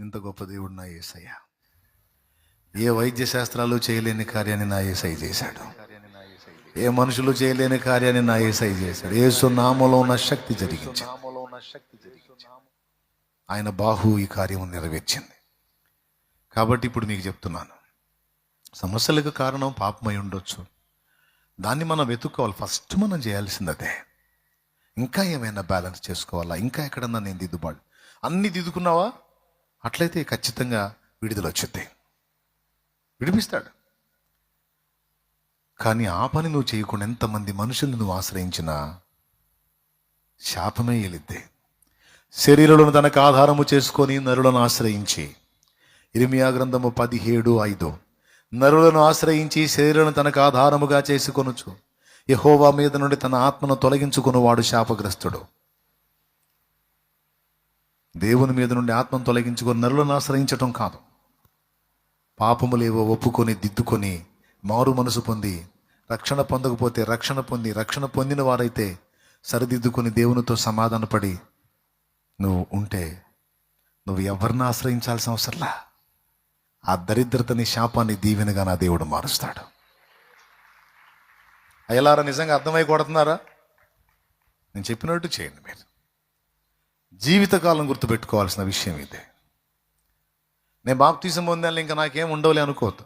ఇంత గొప్ప దేవుడు నా ఏసయ్య. ఏ వైద్య శాస్త్రాలు చేయలేని కార్యాన్ని నా ఏసై చేశాడు. ఏ మనుషులు చేయలేని కార్యాన్ని నా ఏసై చేశాడు. ఏసు నామలో ఉన్న శక్తి జరిగించి ఆయన బాహు ఈ కార్యం నెరవేర్చింది. కాబట్టి ఇప్పుడు మీకు చెప్తున్నాను. సమస్యలకు కారణం పాపమై ఉండొచ్చు. దాన్ని మనం వెతుక్కోవాలి. ఫస్ట్ మనం చేయాల్సింది అదే. ఇంకా ఏమైనా బ్యాలెన్స్ చేసుకోవాలా? ఇంకా ఎక్కడన్నా నేను దిద్దుబాటు. అన్ని దిద్దుకున్నావా? అట్లయితే ఖచ్చితంగా విడుదల వచ్చింది. విడిపిస్తాడు. కానీ ఆ పని నువ్వు చేయకుండా ఎంతమంది మనుషుల్ని నువ్వు ఆశ్రయించినా శాపమే ఎలిద్దే శరీరులను తనకు ఆధారము చేసుకొని నరులను ఆశ్రయించి ఇరిమియా గ్రంథము పదిహేడు ఐదు. నరులను ఆశ్రయించి శరీరం తనకు ఆధారముగా చేసుకొనుచు యహోవా మీద నుండి తన ఆత్మను తొలగించుకున్నవాడు శాపగ్రస్తుడు. దేవుని మీద నుండి ఆత్మను తొలగించుకొని నరులను ఆశ్రయించటం కాదు. పాపములేవో ఒప్పుకొని దిద్దుకొని మారు మనసు పొంది రక్షణ పొందకపోతే రక్షణ పొంది రక్షణ పొందిన వారైతే సరిదిద్దుకొని దేవునితో సమాధానపడి నువ్వు ఉంటే నువ్వు ఎవరిని ఆశ్రయించాల్సిన అవసరంలా ఆ దరిద్రతని శాపాన్ని దీవెనగా నా దేవుడు మారుస్తాడు. అయ్యలారా నిజంగా అర్థమై కొడుతున్నారా? నేను చెప్పినట్టు చేయండి మీరు. జీవితకాలం గుర్తుపెట్టుకోవాల్సిన విషయం ఇది. నేను బాప్తీసం పొందాను ఇంకా నాకేం ఉండవులే అనుకోవద్దు.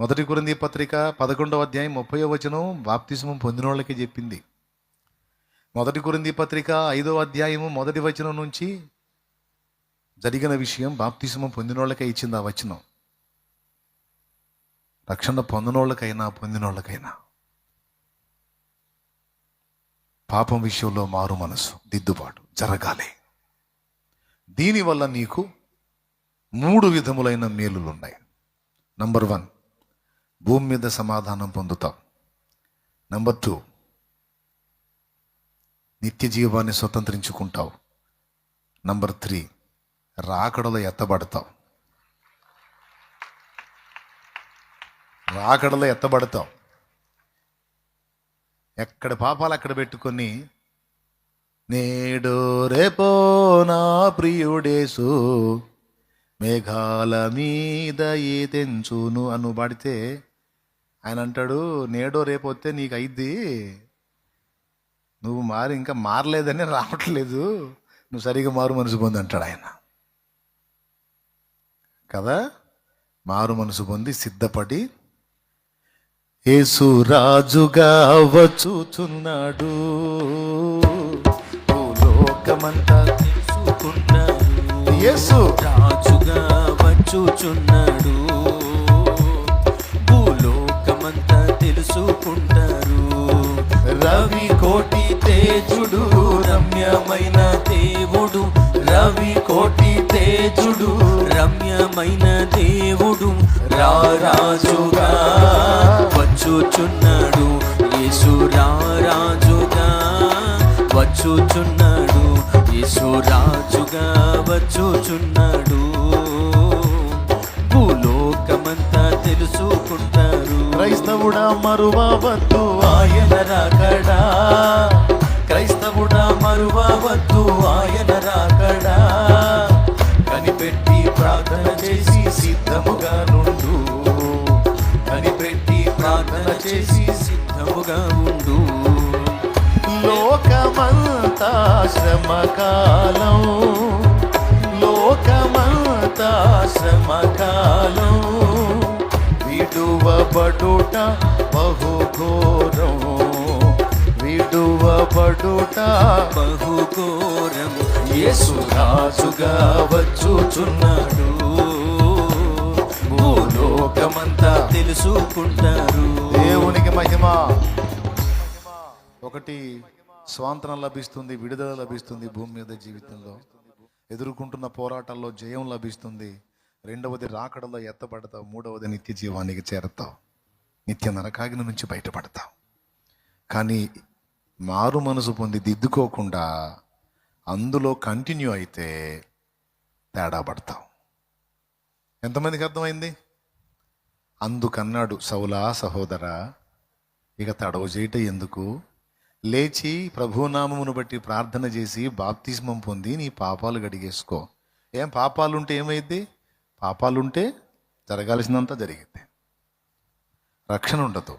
మొదటి కురింది పత్రిక పదకొండవ అధ్యాయం ముప్పై వచనం బాప్తిజమం పొందిన వాళ్ళకి చెప్పింది. మొదటి కురింది పత్రిక ఐదవ అధ్యాయము మొదటి వచనం నుంచి జరిగిన విషయం బాప్తిజమం పొందిన వాళ్ళకే ఇచ్చింది ఆ వచనం. రక్షణ పొందినోళ్ళకైనా పొందినోళ్ళకైనా. పాపం విషయంలో మారు మనసు దిద్దుబాటు జరగాలి. దీనివల్ల నీకు మూడు విధములైన మేలులు ఉన్నాయి నంబర్ వన్ భూమి మీద సమాధానం పొందుతావు. నంబర్ టూ నిత్య జీవాన్ని స్వతంత్రించుకుంటావు. నంబర్ త్రీ రాకడలో ఎత్తబడతావు. రాకడలో ఎత్తబడతావు. ఎక్కడ పాపాలు అక్కడ పెట్టుకొని నేడు రేపో నా ప్రియుడేసు మేఘాల మీద ఏ తెంచును అను పాడితే ఆయన అంటాడు నేడో రేపు వస్తే నీకు అయిద్ది. నువ్వు మారి ఇంకా మారలేదని రావట్లేదు. నువ్వు సరిగా మారు మనసు పొంది అంటాడు ఆయన. కదా? మారు మనసు పొంది సిద్ధపడి యేసు రాజుగా వచ్చుచున్నాడు. లోకమంతా తెలుసుకున్నాడు. యేసు రాజుగా వచ్చుచున్నాడు. భూలోకమంతా తెలుసుకుంటారు. రవి కోటి తేజుడు రమ్యమైన దేవుడు. రవి కోటి తేజుడు రమ్యమైన దేవుడు. రారాజుగా వచ్చుచున్నాడు. యేసు రాజుగా వచ్చుచున్నాడు. యేసు రాజుగా వచ్చుచున్నాడు. భూలోకమంతా తెలుసుకుంటారు. క్రైస్తవుడా మరువవద్దు. ఆయన రాకడా చేసి సిద్ధముగా ఉండు. లోకమంతా శ్రమకాలం. లోకమంతా శ్రమకాలం. విడువబడుట బహుఘోరం. విడువబడుట బహుఘోరం. యేసు రాజుగా వచ్చుచున్నాడు. భూలోకమంతా తెలుసుకుంటారు. దేవునికి మహిమ. ఒకటి స్వాంతనం లభిస్తుంది విడుదల లభిస్తుంది భూమి మీద జీవితంలో. ఎదుర్కొంటున్న పోరాటాల్లో జయం లభిస్తుంది. రెండవది రాకడలో ఎత్తబడతావు మూడవది నిత్య జీవానికి చేరతావు. నిత్య నరకాగిన నుంచి బయటపడతావు. కానీ మారు మనసు పొంది దిద్దుకోకుండా అందులో కంటిన్యూ అయితే తేడా పడతావు. ఎంతమందికి అర్థమైంది? అందుకన్నాడు సౌలా సహోదరా ఇక తడవ చేయట ఎందుకు? లేచి ప్రభునామమును బట్టి ప్రార్థన చేసి బాప్తిస్మం పొంది నీ పాపాలు గడిగేసుకో ఏం పాపాలుంటే ఏమైద్ది? పాపాలుంటే జరగాల్సినంత జరిగింది రక్షణ ఉండదు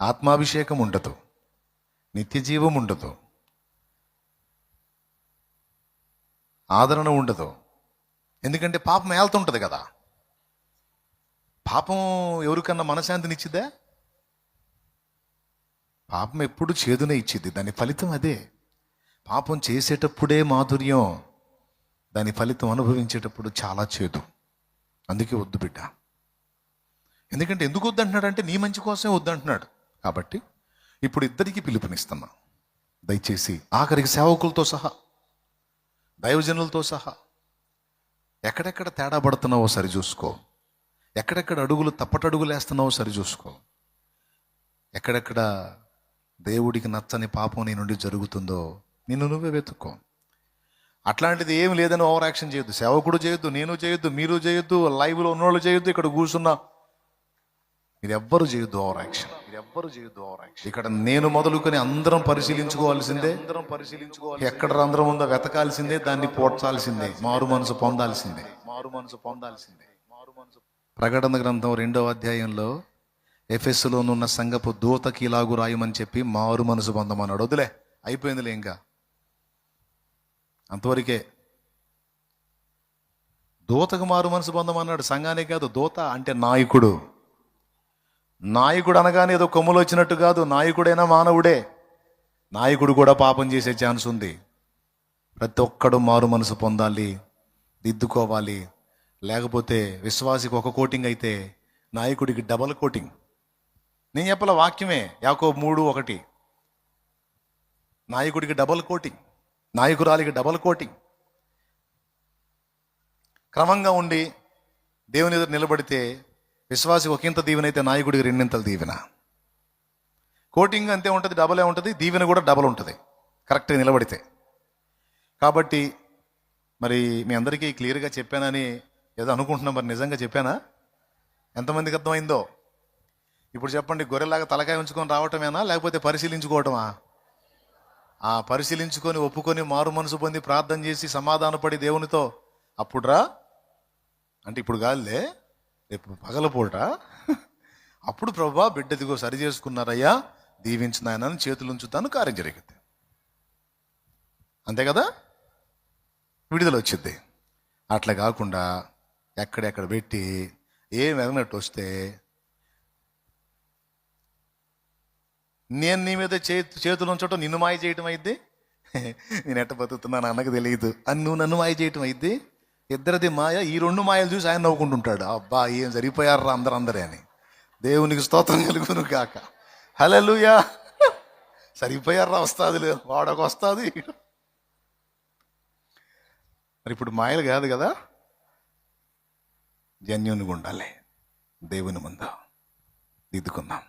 ఆత్మాభిషేకం ఉండదు నిత్య జీవం ఉండదు ఆదరణ ఉండదు. ఎందుకంటే పాపం ఏళ్తుంటుంది కదా. పాపం ఎవరికన్నా మనశాంతినిచ్చిద్దా పాపం ఎప్పుడు చేదునే ఇచ్చింది దాని ఫలితం అదే. పాపం చేసేటప్పుడే మాధుర్యం. దాని ఫలితం అనుభవించేటప్పుడు చాలా చేదు. అందుకే వద్దు బిడ్డ. ఎందుకంటే ఎందుకు వద్దంటున్నాడు అంటే నీ మంచి కోసమే వద్దంటున్నాడు. కాబట్టి ఇప్పుడు ఇద్దరికి పిలుపునిస్తున్నా. దయచేసి ఆఖరికి సేవకులతో సహా దైవజనులతో సహా ఎక్కడెక్కడ తేడా పడుతున్నావో సరి చూసుకో. ఎక్కడెక్కడ అడుగులు తప్పటడుగులు వేస్తున్నావో సరి చూసుకో ఎక్కడెక్కడ దేవుడికి నచ్చని పాపం నీ నుండి జరుగుతుందో నిన్ను నువ్వే వెతుక్కో. అట్లాంటిది ఏం లేదని ఓవర్ యాక్షన్ చేయొద్దు. సేవకుడు చేయొద్దు నేను చేయొద్దు మీరు చేయొద్దు లైవ్లో ఉన్నోళ్ళు చేయొద్దు ఇక్కడ కూర్చున్నా మీరు ఎవ్వరు చేయొద్దు ఓవర్ యాక్షన్. మీరు ఎవ్వరు చేయొద్దు ఓవర్ యాక్షన్. ఇక్కడ నేను మొదలుకొని అందరం పరిశీలించుకోవాల్సిందే. అందరం పరిశీలించుకోవాలి ఎక్కడ అందరం ఉందో వెతకాల్సిందే దాన్ని పోడ్చాల్సిందే మారు మనసు పొందాల్సిందే. మారు మనసు పొందాల్సిందే. మారు మనసు ప్రకటన గ్రంథం రెండవ అధ్యాయంలో ఎఫ్ఎస్లోనున్న సంగపు దూతకి ఇలాగు రాయమని చెప్పి మారు మనసు పొందమన్నాడు. వదిలే అయిపోయిందిలే ఇంకా. అంతవరకే దూతకు మారు మనసు పొందమన్నాడు. సంఘానే కాదు దూత అంటే నాయకుడు. నాయకుడు అనగానే ఏదో కొమ్ములు వచ్చినట్టు కాదు నాయకుడైనా మానవుడే. నాయకుడు కూడా పాపం చేసే ఛాన్స్ ఉంది. ప్రతి ఒక్కడు మారు మనసు పొందాలి దిద్దుకోవాలి. లేకపోతే విశ్వాసికి ఒక కోటింగ్ అయితే నాయకుడికి డబల్ కోటింగ్. నేను చెప్పల వాక్యమే యాకో మూడు ఒకటి. నాయకుడికి డబల్ కోటింగ్ నాయకురాలికి డబల్ కోటింగ్. క్రమంగా ఉండి దేవుని ఎదురు నిలబడితే విశ్వాసి ఒకంత దీవెన అయితే నాయకుడికి రెండింతల దీవెన. కోటింగ్ అంతే ఉంటుంది డబలే ఉంటుంది దీవెన కూడా డబల్ ఉంటుంది కరెక్ట్గా నిలబడితే. కాబట్టి మరి మీ అందరికీ క్లియర్గా చెప్పానని ఏదో అనుకుంటున్నాం మరి నిజంగా చెప్పానా? ఎంతమందికి అర్థమైందో? ఇప్పుడు చెప్పండి గొర్రెలాగా తలకాయ ఉంచుకొని రావటమేనా? లేకపోతే పరిశీలించుకోవటమా? ఆ పరిశీలించుకొని ఒప్పుకొని మారు మనసు పొంది ప్రార్థన చేసి సమాధానపడి దేవునితో అప్పుడురా? అంటే ఇప్పుడు కాదులే రేపు పగలపూట అప్పుడు ప్రభా బిడ్డదిగో సరి చేసుకున్నారయ్యా దీవించిన ఆయన చేతులు ఉంచుతాను కార్యం జరిగింది అంతే కదా? విడుదల వచ్చింది అట్లా కాకుండా ఎక్కడెక్కడ పెట్టి ఏం ఎరగనట్టు వస్తే నేను నీ మీద చేతి చేతులు ఉంచటం నిన్ను మాయ చేయటం అయింది నేను ఎట్ట బతుకుతున్నాను అన్నకు తెలియదు. అని నువ్వు నన్ను మాయ చేయటం అయింది ఇద్దరిది మాయ ఈ రెండు మాయలు చూసి ఆయన నవ్వుకుంటుంటాడు. అబ్బా ఏం సరిపోయారా అందరు అందరే అని. దేవునికి స్తోత్రం కలుగును కాక హలలుయా సరిపోయారా వస్తుంది వాడొక వస్తుంది మరి ఇప్పుడు మాయలు కాదు కదా? జన్యునిగా ఉండాలి దేవుని ముందు దిద్దుకుందాం.